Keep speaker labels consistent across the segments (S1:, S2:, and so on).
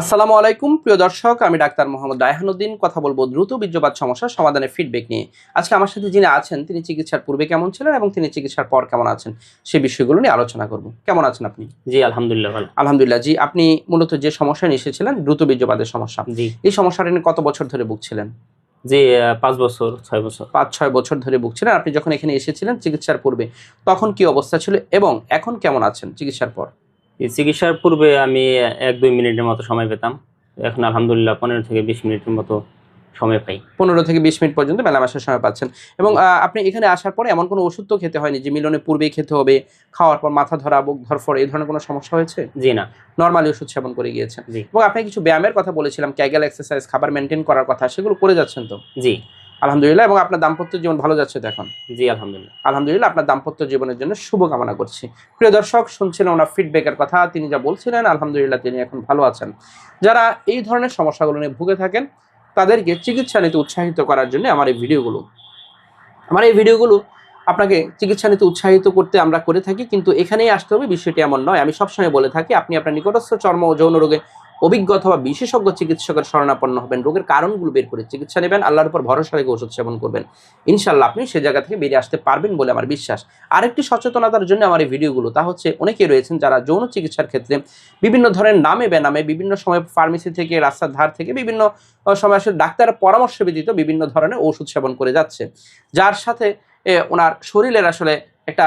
S1: আসসালামু আলাইকুম প্রিয় দর্শক আমি ডাক্তার মোহাম্মদ রায়হানুদ্দিন। কথা বলব দ্রুত বীর্যপাত সমস্যার সমাধানের ফিডব্যাক নিয়ে। আজকে আমার সাথে যিনি আছেন তিনি চিকিৎসার পূর্বে কেমন ছিলেন এবং তিনি চিকিৎসার পর কেমন আছেন সেই বিষয়গুলো নিয়ে আলোচনা করব। কেমন আছেন আপনি?
S2: জি আলহামদুলিল্লাহ
S1: আলহামদুলিল্লাহ জি আপনি মূলত যে সমস্যা নিয়ে এসেছিলেন দ্রুত বীর্যপাতের সমস্যা।
S2: জি।
S1: এই সমস্যাটা নিয়ে কত বছর ধরে ভুগছিলেন?
S2: জি আহ, পাঁচ বছর ছয় বছর।
S1: পাঁচ ছয় বছর ধরে ভুগছিলেন। আপনি যখন এখানে এসেছিলেন চিকিৎসার পূর্বে তখন কি অবস্থা ছিল এবং এখন কেমন আছেন চিকিৎসার পর?
S2: এই চিকিৎসার পূর্বে আমি এক দুই মিনিটের মতো সময় পেতাম। এখন আলহামদুলিল্লাহ পনেরো থেকে বিশ মিনিটের মতো সময় পাই।
S1: পনেরো থেকে বিশ মিনিট পর্যন্ত মেলামেশার সময় পাচ্ছেন। এবং আপনি এখানে আসার পরে এমন কোনো ওষুধ তো খেতে হয়নি যে মিলনের পূর্বেই খেতে হবে খাওয়ার পর মাথা ধরা বুক ধরফর এই ধরনের কোনো সমস্যা হয়েছে?
S2: জি না।
S1: নর্মালি ওষুধ সেবন করে গিয়েছেন।
S2: জি।
S1: এবং আপনি কিছু ব্যায়ামের কথা বলেছিলাম ক্যাগেল এক্সারসাইজ খাবার মেনটেন করার কথা সেগুলো করে যাচ্ছেন তো?
S2: জি।
S1: আলহামদুলিল্লাহ এবং আপনার দাম্পত্য জীবন ভালো যাচ্ছে তো এখন?
S2: জি আলহামদুলিল্লাহ।
S1: আলহামদুলিল্লাহ আপনার দাম্পত্য জীবনের জন্য শুভ কামনা করছি। প্রিয় দর্শক শুনছিলেন ওনার ফিডব্যাকের কথা তিনি যা বলছিলেন আলহামদুলিল্লাহ তিনি এখন ভালো আছেন। যারা এই ধরনের সমস্যাগুলো নিয়ে ভুগে থাকেন তাদেরকে চিকিৎসা নিতে উৎসাহিত করার জন্য আমার এই ভিডিওগুলো। আমার এই ভিডিওগুলো আপনাকে চিকিৎসা নিতে উৎসাহিত করতে আমরা করে থাকি কিন্তু এখানেই আসতে হবে বিষয়টি এমন নয়। আমি সবসময় বলে থাকি আপনি আপনার নিকটস্থ চর্ম ও যৌন রোগে অভিজ্ঞ অথবা বিশেষজ্ঞ চিকিৎসকের শরণাপন্ন হবেন, রোগের কারণগুলো বের করে চিকিৎসা নেবেন, আল্লাহর উপর ভরসা রেখে ওষুধ সেবন করবেন। ইনশাল্লাহ আপনি সে জায়গা থেকে বেরিয়ে আসতে পারবেন বলে আমার বিশ্বাস। আরেকটি সচেতনতার জন্য আমার এই ভিডিওগুলো, তা হচ্ছে অনেকেই রয়েছেন যারা যৌন চিকিৎসার ক্ষেত্রে বিভিন্ন ধরনের নামে বেনামে, বিভিন্ন সময় ফার্মেসি থেকে, রাস্তার ধার থেকে বিভিন্ন সময় আসলে ডাক্তারের পরামর্শ ব্যতীত বিভিন্ন ধরনের ওষুধ সেবন করে যাচ্ছে। যার সাথে ওনার শরীরের আসলে একটা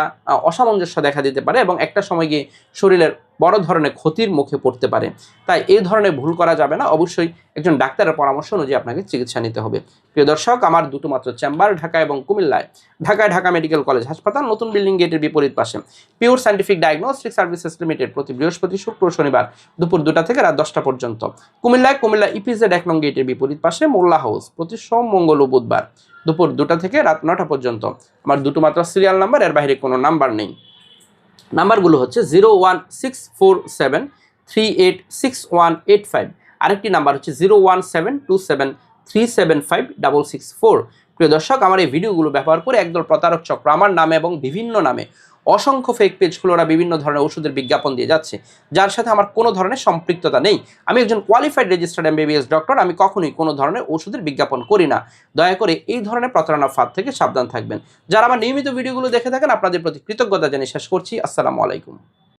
S1: অসামঞ্জস্য দেখা দিতে পারে এবং একটা সময় গিয়ে শরীরের বড় ধরনের ক্ষতির মুখে পড়তে পারে। তাই এই ধরনের ভুল করা যাবে না। অবশ্যই একজন ডাক্তারের পরামর্শ অনুযায়ী আপনাকে চিকিৎসা নিতে হবে। প্রিয় দর্শক, আমার দুটো মাত্র চেম্বার ঢাকা এবং কুমিল্লায়। ঢাকায় ঢাকা মেডিকেল কলেজ হাসপাতাল, নতুন বিল্ডিং গেটের বিপরীত পাশে। Pure scientific diagnostic services limited প্রতি বৃহস্পতি, শুক্র শনিবার দুপুর দুটা থেকে রাত দশটা পর্যন্ত। কুমিল্লায় কুমিল্লা ইপিজেড এক নং গেটের বিপরীত পাশে মোল্লা হাউস প্রতি সোম, মঙ্গল ও বুধবার দুপুর দুটা থেকে রাত নটা পর্যন্ত। আমার দুটো মাত্র সিরিয়াল নাম্বার, এর বাইরে কোনো নাম্বার নেই। নাম্বারগুলো হচ্ছে zero one six four seven three eight six one eight five আরেকটি নাম্বার হচ্ছে zero one seven two seven three seven five double six four প্রিয় দর্শক, আমার এই ভিডিওগুলো ব্যবহার করে একদল প্রতারক চক্র আমার নামে এবং বিভিন্ন নামে অসংখ্য ফেক পেজগুলো ওরা বিভিন্ন ধরনের ওষুধের বিজ্ঞাপন দিয়ে যাচ্ছে। যার সাথে আমার কোনো ধরনের সম্পৃক্ততা নেই। আমি একজন কোয়ালিফাইড রেজিস্টার্ড এমবিবিএস ডক্টর আমি কখনোই কোনো ধরনের ওষুধের বিজ্ঞাপন করি না। দয়া করে এই ধরনের প্রতারণা ফাঁদ থেকে সাবধান থাকবেন। যারা আমার নিয়মিত ভিডিওগুলো দেখে থাকেন, আপনাদের প্রতি কৃতজ্ঞতা জানিয়ে শেষ করছি। আসসালামু আলাইকুম।